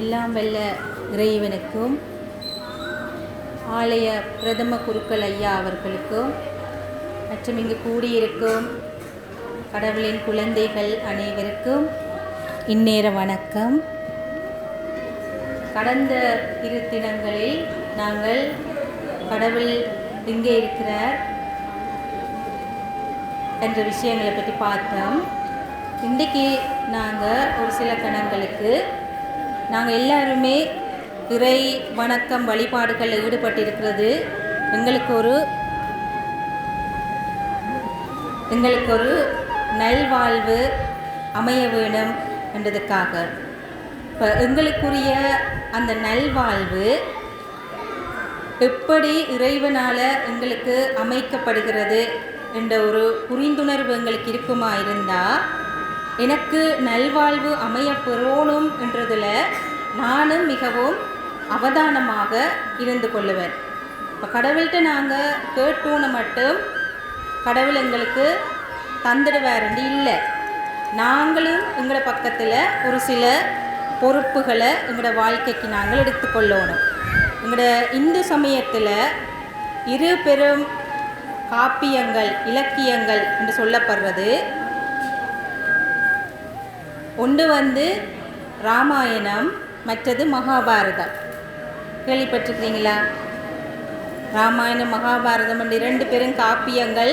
எல்லாம் வெல்ல இறைவனுக்கும் ஆலய பிரதம குருக்கள் ஐயா அவர்களுக்கும் மற்றும் இங்கு கூடியிருக்கும் கடவுளின் குழந்தைகள் அனைவருக்கும் இந்நேர வணக்கம். கடந்த இரு தினங்களில் நாங்கள் கடவுள் எங்கே இருக்கிறார் என்ற விஷயங்களை பற்றி பார்த்தோம். இன்றைக்கி நாங்கள் ஒரு சில கணங்களுக்கு நாங்கள் எல்லாருமே இறை வணக்கம் வழிபாடுகளில் ஈடுபட்டிருக்கிறது. எங்களுக்கு ஒரு எங்களுக்கு ஒரு நல்வாழ்வு அமைய வேணும் என்றதுக்காக இப்போ எங்களுக்குரிய அந்த நல்வாழ்வு எப்படி இறைவனால் எங்களுக்கு அமைக்கப்படுகிறது என்ற ஒரு புரிந்துணர்வு எங்களுக்கு இருக்குமா இருந்தால் எனக்கு நல்வாழ்வு அமைய பெறணும் என்றதில் நானும் மிகவும் அவதானமாக இருந்து கொள்ளுவேன். இப்போ கடவுள்கிட்ட நாங்கள் கேட்டோன்னு மட்டும் கடவுள் எங்களுக்கு தந்துடுவாருண்டு இல்லை. நாங்களும் எங்களோட பக்கத்தில் ஒரு சில பொறுப்புகளை எங்களோட வாழ்க்கைக்கு நாங்கள் எடுத்துக்கொள்ளணும் எங்களோட இந்து சமயத்தில் இரு பெரும் காப்பியங்கள் இலக்கியங்கள் என்று சொல்லப்படுறது ஒன்று வந்து ராமாயணம் மற்றது மகாபாரதம். கேள்விப்பட்டிருக்கிறீங்களா? ராமாயணம் மகாபாரதம் என்று இரண்டு பெரும் காப்பியங்கள்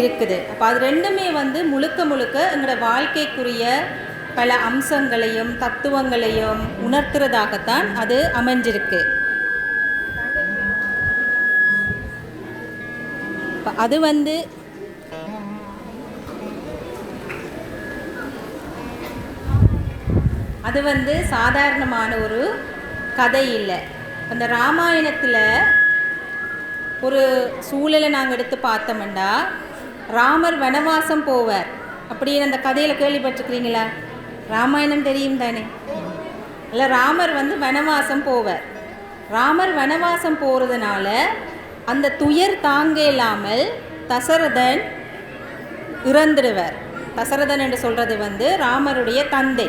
இருக்குது. அப்போ அது ரெண்டுமே வந்து முழுக்க முழுக்க எங்களோட வாழ்க்கைக்குரிய பல அம்சங்களையும் தத்துவங்களையும் உணர்த்துறதாகத்தான் அது அமைஞ்சிருக்கு. அது வந்து அது வந்து சாதாரணமான ஒரு கதை இல்லை. அந்த ராமாயணத்தில் ஒரு சூழலை நாங்கள் எடுத்து பார்த்தோம்னா ராமர் வனவாசம் போவார் அப்படின்னு அந்த கதையில் கேள்விப்பட்டிருக்கிறீங்களா? ராமாயணம் தெரியும் தானே. இல்லை ராமர் வந்து வனவாசம் போவார். ராமர் வனவாசம் போகிறதுனால அந்த துயர் தாங்க இல்லாமல் தசரதன் இறந்துடுவார். தசரதன் என்று சொல்கிறது வந்து ராமருடைய தந்தை.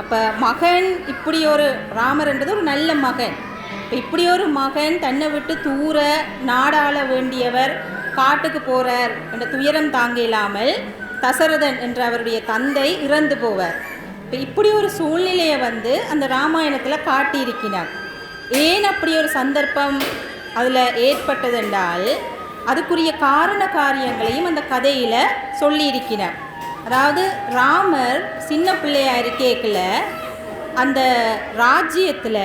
அப்போ மகன் இப்படி ஒரு ராமர்ன்றது ஒரு நல்ல மகன். இப்போ இப்படி ஒரு மகன் தன்னை விட்டு தூர நாடாள வேண்டியவர் காட்டுக்கு போகிறார் என்ற துயரம் தாங்க இல்லாமல் தசரதன் என்ற அவருடைய தந்தை இறந்து போவார். இப்போ இப்படி ஒரு சூழ்நிலையை வந்து அந்த ராமாயணத்தில் காட்டியிருக்கிறார். ஏன் அப்படி ஒரு சந்தர்ப்பம் அதில் ஏற்பட்டதென்றால் அதுக்குரிய காரண காரியங்களையும் அந்த கதையில் சொல்லியிருக்கிறார். அதாவது ராமர் சின்ன பிள்ளையாக இருக்கேக்கில் அந்த ராஜ்யத்தில்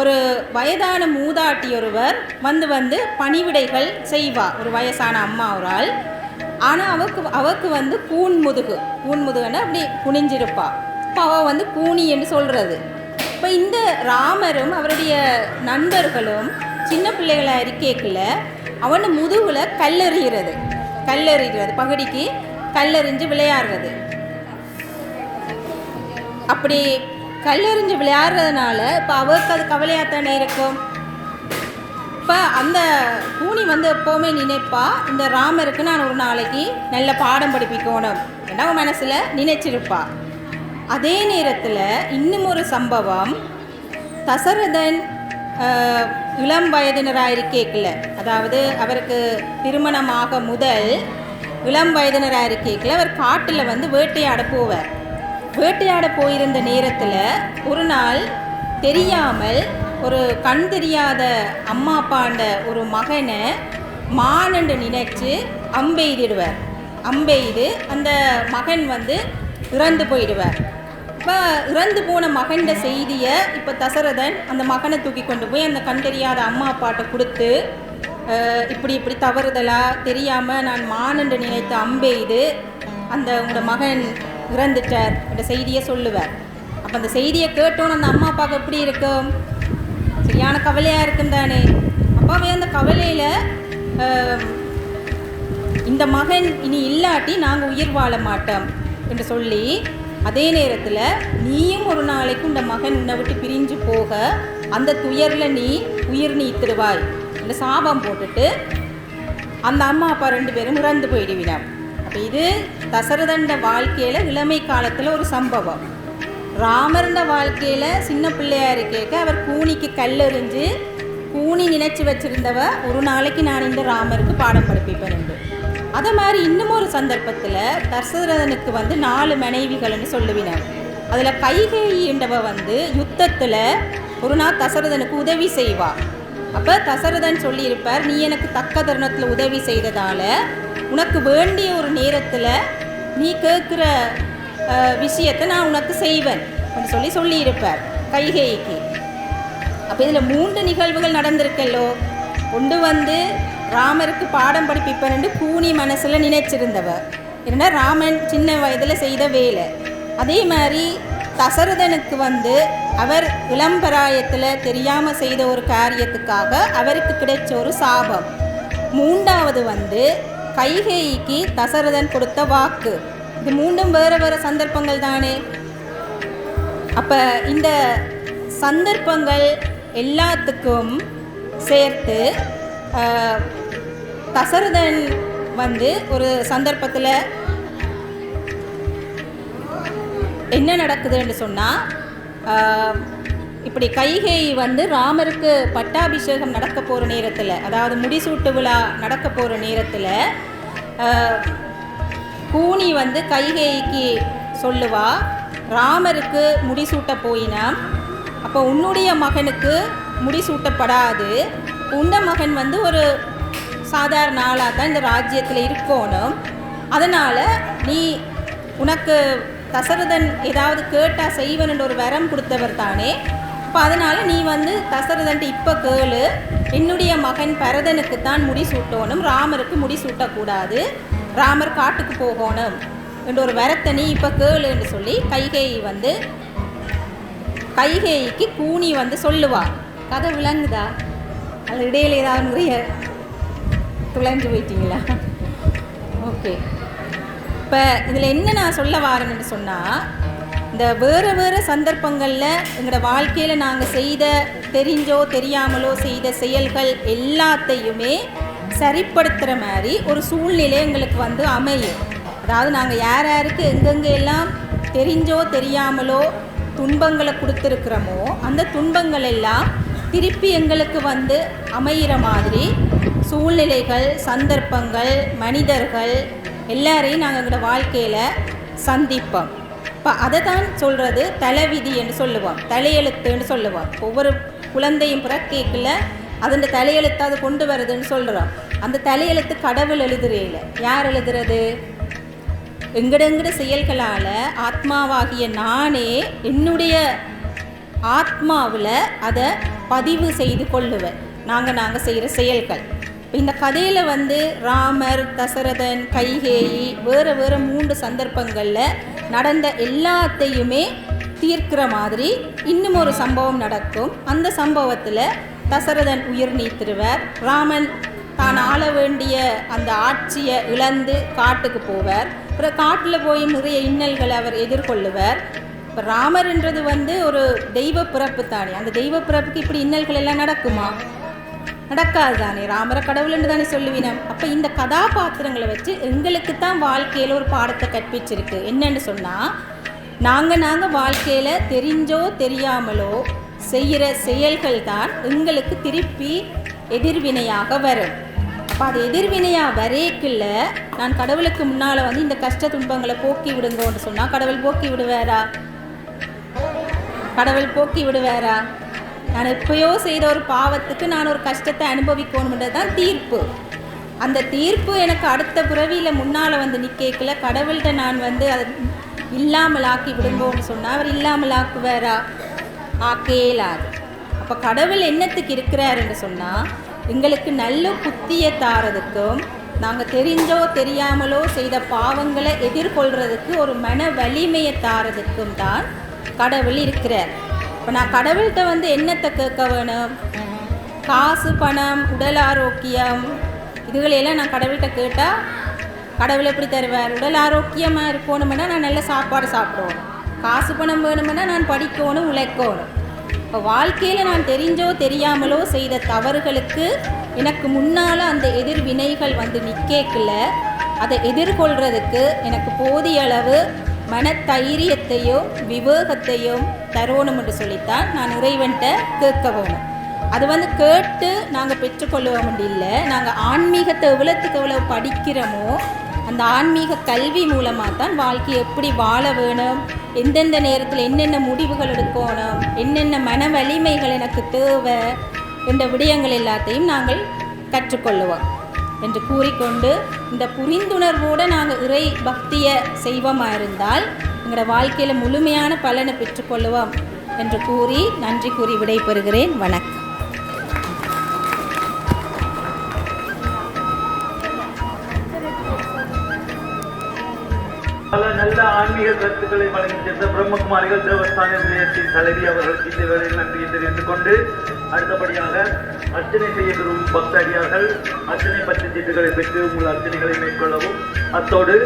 ஒரு வயதான மூதாட்டி ஒருவர் வந்து வந்து பணிவிடைகள் செய்வா. ஒரு வயசான அம்மா ஒரு ஆள். ஆனால் அவக்கு அவக்கு வந்து கூன் முதுகு. கூன் முதுகுன்னு அப்படி குனிஞ்சிருப்பா. இப்போ அவள் வந்து கூனி என்று சொல்கிறது இப்போ இந்த ராமரும் அவருடைய நண்பர்களும் சின்ன பிள்ளைகளாக இருக்கேக்கில் அவன் முதுகில் கல்லெறிகிறது. கல்லெறிகிறது. பகுடிக்கு கல்லெறிஞ்சு விளையாடுறது. அப்படி கல்லெறிஞ்சு விளையாடுறதுனால இப்போ அவருக்கு அது கவலையாக தானே இருக்கும்? இப்போ அந்த பூனி வந்து எப்போவுமே நினைப்பா இந்த ராமருக்கு நான் ஒரு நாளைக்கு நல்ல பாடம் படிப்பிக்கணும். என்ன மனசில் நினைச்சிருப்பா. அதே நேரத்தில் இன்னும் ஒரு சம்பவம் தசரதன் இளம் வயதினராக இருக்கேக்கில் அதாவது அவருக்கு திருமணமாக முதல் இளம் வயதினராக இருக்கேக்கில் அவர் காட்டில் வந்து வேட்டையாட போவார். வேட்டையாட போயிருந்த நேரத்தில் ஒரு நாள் தெரியாமல் ஒரு கண் தெரியாத அம்மா அப்பாண்ட ஒரு மகனை மானண்டு நினைச்சு அம்பெய்திடுவார். அம்பெய்து அந்த மகன் வந்து இறந்து போயிடுவார். இப்போ இறந்து போன மகன்ட செய்தியை இப்போ தசரதன் அந்த மகனை தூக்கி கொண்டு போய் அந்த கண் தெரியாத அம்மா அப்பாட்ட கொடுத்து இப்படி இப்படி தவறுதலாக தெரியாமல் நான் மானண்டு நினைத்த அம்பெய்து அந்த உங்களோட மகன் இறந்துட்டார். என்ற செய்தியை சொல்லுவார். அப்போ அந்த செய்தியை கேட்டோன்னு அந்த அம்மா அப்பாவுக்கு எப்படி இருக்கும்? சரியான கவலையாக இருக்கும் தானே. அப்பாவே அந்த கவலையில் இந்த மகன் இனி இல்லாட்டி நாங்கள் உயிர் வாழ மாட்டோம் என்று சொல்லி அதே நேரத்தில் நீயும் ஒரு நாளைக்கு இந்த மகன் உன்னை விட்டு பிரிஞ்சு போக அந்த துயரில் நீ உயிர் நீத்திடுவாய். அப்படின்னு சாபம் போட்டுட்டு அந்த அம்மா அப்பா ரெண்டு பேரும் இறந்து போயிடுவினார். அப்போ இது தசரதண்ட வாழ்க்கையில் இளமை காலத்தில் ஒரு சம்பவம். ராமர்ந்த வாழ்க்கையில் சின்ன பிள்ளையார் இருக்கேக்க அவர் கூனிக்கு கல்லெறிஞ்சு கூனி நினைச்சு வச்சுருந்தவ ஒரு நாளைக்கு நான் இந்த ராமருக்கு பாடம் படிப்பிப்பேன் உண்டு அதே மாதிரி இன்னும் ஒரு சந்தர்ப்பத்தில் தசரதனுக்கு வந்து நாலு மனைவிகள்னு சொல்லுவினார். அதில் கைகை என்றவ வந்து யுத்தத்தில் ஒரு நாள் தசரதனுக்கு உதவி செய்வாள் அப்போ தசரதன் சொல்லியிருப்பார் நீ எனக்கு தக்க தருணத்தில் உதவி செய்ததால உனக்கு வேண்டிய ஒரு நேரத்தில் நீ கேட்குற விஷயத்தை நான் உனக்கு செய்வேன் அப்படின்னு சொல்லி சொல்லியிருப்பார் கைகேயிக்கு. அப்போ இதில் மூன்று நிகழ்வுகள் நடந்திருக்கல்லோ? ஒன்று வந்து ராமருக்கு பாடம் படிப்பிப்பன்னு கூனி மனசில் நினைச்சிருந்தவ. ஏன்னா ராமன் சின்ன வயதில் செய்த வேலை. அதே மாதிரி தசரதனுக்கு வந்து அவர் இளம்பராயத்தில் தெரியாமல் செய்த ஒரு காரியத்துக்காக அவருக்கு கிடைச்ச ஒரு சாபம். மூன்றாவது வந்து கைகேயிக்கு தசரதன் கொடுத்த வாக்கு. இது மூண்டும் வேறு வேறு சந்தர்ப்பங்கள் தானே. அப்போ இந்த சந்தர்ப்பங்கள் எல்லாத்துக்கும் சேர்த்து தசரதன் வந்து ஒரு சந்தர்ப்பத்தில் என்ன நடக்குதுன்னு சொன்னால் இப்படி கைகை வந்து ராமருக்கு பட்டாபிஷேகம் நடக்க போகிற நேரத்தில் அதாவது முடிசூட்டு விழா நடக்க போகிற நேரத்தில் கூனி வந்து கைகைக்கு சொல்லுவா ராமருக்கு முடிசூட்ட போயினா அப்போ உன்னுடைய மகனுக்கு முடிசூட்டப்படாது. உன்ன மகன் வந்து ஒரு சாதாரண ஆளாக தான் இந்த ராஜ்யத்தில் இருக்கணும். அதனால் நீ உனக்கு தசரதன் ஏதாவது கேட்டால் செய்வன் ஒரு வரம் கொடுத்தவர் தானே. இப்போ அதனால் நீ வந்து தசரதன்ட்டு இப்போ கேளு. என்னுடைய மகன் பரதனுக்கு தான் முடி சூட்டணும். ராமருக்கு முடி சூட்டக்கூடாது. ராமர் காட்டுக்கு போகணும். என்ற ஒரு வரத்தை நீ இப்போ கேளுன்னு சொல்லி கைகேயி வந்து கைகேயிக்கு கூனி வந்து சொல்லுவா. கதை விளங்குதா? அது இடையில ஏதாவது நிறைய துளைஞ்சு போயிட்டீங்களா? ஓகே. இப்போ இதில் என்ன நான் சொல்ல வாரேன்னு சொன்னால் இந்த வேறு வேறு சந்தர்ப்பங்களில் எங்களோட வாழ்க்கையில் நாங்கள் செய்த தெரிஞ்சோ தெரியாமலோ செய்த செயல்கள் எல்லாத்தையுமே சரிப்படுத்துகிற மாதிரி ஒரு சூழ்நிலை எங்களுக்கு வந்து அமையும். அதாவது நாங்கள் யார் யாருக்கு எங்கெங்கே எல்லாம் தெரிஞ்சோ தெரியாமலோ துன்பங்களை கொடுத்துருக்குறோமோ அந்த துன்பங்கள் எல்லாம் திருப்பி எங்களுக்கு வந்து அமையிற மாதிரி சூழ்நிலைகள் சந்தர்ப்பங்கள் மனிதர்கள் எல்லாரையும் நாங்கள் எங்களோட வாழ்க்கையில் சந்திப்போம். இப்போ அதை தான் சொல்கிறது தலைவிதி என்று சொல்லுவோம். தலையெழுத்துன்னு சொல்லுவோம். ஒவ்வொரு குழந்தையும் பிறக்கேக்கில் அதன் தலையெழுத்து அது கொண்டு வருதுன்னு சொல்கிறோம் அந்த தலையெழுத்து கடவுள் எழுதுறையில் யார் எழுதுறது? எங்கடெங்கட செயல்களால் ஆத்மாவாகிய நானே என்னுடைய ஆத்மாவில் அதை பதிவு செய்து கொள்ளுவேன். நாங்கள் நாங்கள் செய்கிற செயல்கள். இந்த கதையில் வந்து ராமர் தசரதன் கைகேயி வேறு வேறு மூன்று சந்தர்ப்பங்களில் நடந்த எல்லாத்தையுமே தீர்க்கிற மாதிரி இன்னும் ஒரு சம்பவம் நடக்கும். அந்த சம்பவத்தில் தசரதன் உயிர் நீத்திருவர். ராமன் தான் ஆள வேண்டிய அந்த ஆட்சியை இழந்து காட்டுக்கு போவார். அப்புறம் காட்டில் போய் நிறைய இன்னல்களை அவர் எதிர்கொள்ளுவார். இப்போ ராமர்ன்றது வந்து ஒரு தெய்வ பிறப்பு தானே அந்த தெய்வ பிறப்புக்கு இப்படி இன்னல்கள் எல்லாம் நடக்குமா? நடக்காது தானே? ராமர கடவுள்னு தானே சொல்லுவினம் அப்போ இந்த கதாபாத்திரங்களை வச்சு எங்களுக்கு தான் வாழ்க்கையில் ஒரு பாடத்தை கற்பிச்சிருக்கு. என்னன்னு சொன்னால் நாங்கள் நாங்கள் வாழ்க்கையில் தெரிஞ்சோ தெரியாமலோ செய்கிற செயல்கள் தான் எங்களுக்கு திருப்பி எதிர்வினையாக வரும். அப்போ அது எதிர்வினையாக வரைக்குள்ள நான் கடவுளுக்கு முன்னால் வந்து இந்த கஷ்ட துன்பங்களை போக்கி விடுங்கன்னு சொன்னால் கடவுள் போக்கி விடுவாரா? கடவுள் போக்கி விடுவாரா? நான் எப்பயோ செய்த ஒரு பாவத்துக்கு நான் ஒரு கஷ்டத்தை அனுபவிக்கணுன்றது தான் தீர்ப்பு. அந்த தீர்ப்பு எனக்கு அடுத்த பிறவியில் முன்னால் வந்து நிற்கல கடவுள்கிட்ட நான் வந்து அதை இல்லாமல் ஆக்கி விடுங்கோன்னு சொன்னால் அவர் இல்லாமல் ஆக்குவாரா ஆக்கேலாது. அப்போ கடவுள் என்னத்துக்கு இருக்கிறாருன்னு சொன்னால் எங்களுக்கு நல்ல புத்தியை தாரதுக்கும் நாங்கள் தெரிஞ்சோ தெரியாமலோ செய்த பாவங்களை எதிர்கொள்கிறதுக்கு ஒரு மன வலிமையை தாரதுக்கும் தான் கடவுள் இருக்கிறார். இப்போ நான் கடவுள்கிட்ட வந்து என்னத்தை கேட்க வேணும்? காசு பணம் உடல் ஆரோக்கியம் இதுகளையெல்லாம் நான் கடவுள்கிட்ட கேட்டால் கடவுள் எப்படி தருவார்? உடல் ஆரோக்கியமாக இருக்கணும்னா நான் நல்ல சாப்பாடு சாப்பிடுவோம். காசு பணம் வேணும்னா நான் படிக்கணும் உழைக்கணும். இப்போ வாழ்க்கையில் நான் தெரிஞ்சோ தெரியாமலோ செய்த தவறுகளுக்கு எனக்கு முன்னால் அந்த எதிர்வினைகள் வந்து நிற்கல அதை எதிர்கொள்கிறதுக்கு எனக்கு போதிய அளவு மனதைரியத்தையும் விவேகத்தையும் தரணும் என்று சொல்லித்தான் நான் இறைவன்கிட்ட கேட்க வேணும் அது வந்து கேட்டு நாங்கள் பெற்றுக்கொள்ளுவோம் இல்லை. நாங்கள் ஆன்மீகத்தை எவ்வளோத்துக்கு எவ்வளோ படிக்கிறோமோ அந்த ஆன்மீக கல்வி மூலமாக தான் வாழ்க்கையை எப்படி வாழ வேணும் எந்தெந்த நேரத்தில் என்னென்ன முடிவுகள் எடுக்கணும் என்னென்ன மன வலிமைகள் எனக்கு தேவை என்ற விடயங்கள் எல்லாத்தையும் நாங்கள் கற்றுக்கொள்ளுவோம். என்று கூறிக்கொண்டு இந்த புரிந்துணர்வோடு நாங்கள் இறை பக்தியை செய்வோமாக இருந்தால் எங்களோட வாழ்க்கையில் முழுமையான பலனை பெற்றுக்கொள்ளுவோம் என்று கூறி நன்றி கூறி விடைபெறுகிறேன். வணக்கம். நல்ல ஆன்மீக கருத்துக்களை வழங்கி சென்ற பிரம்மகுமாரிகள் தேவஸ்தான நிலையத்தின் தலைவி அவர்கள் இந்த வேளையில் நன்றியை தெரிவித்துக் கொண்டு அடுத்தபடியாக அர்ச்சனை செய்ய விரும்பும் பக்தடியார்கள். அர்ச்சனை பத்து சீட்டுகளை பெற்று உங்கள் அர்ச்சனைகளை மேற்கொள்ளவும். அத்தோடு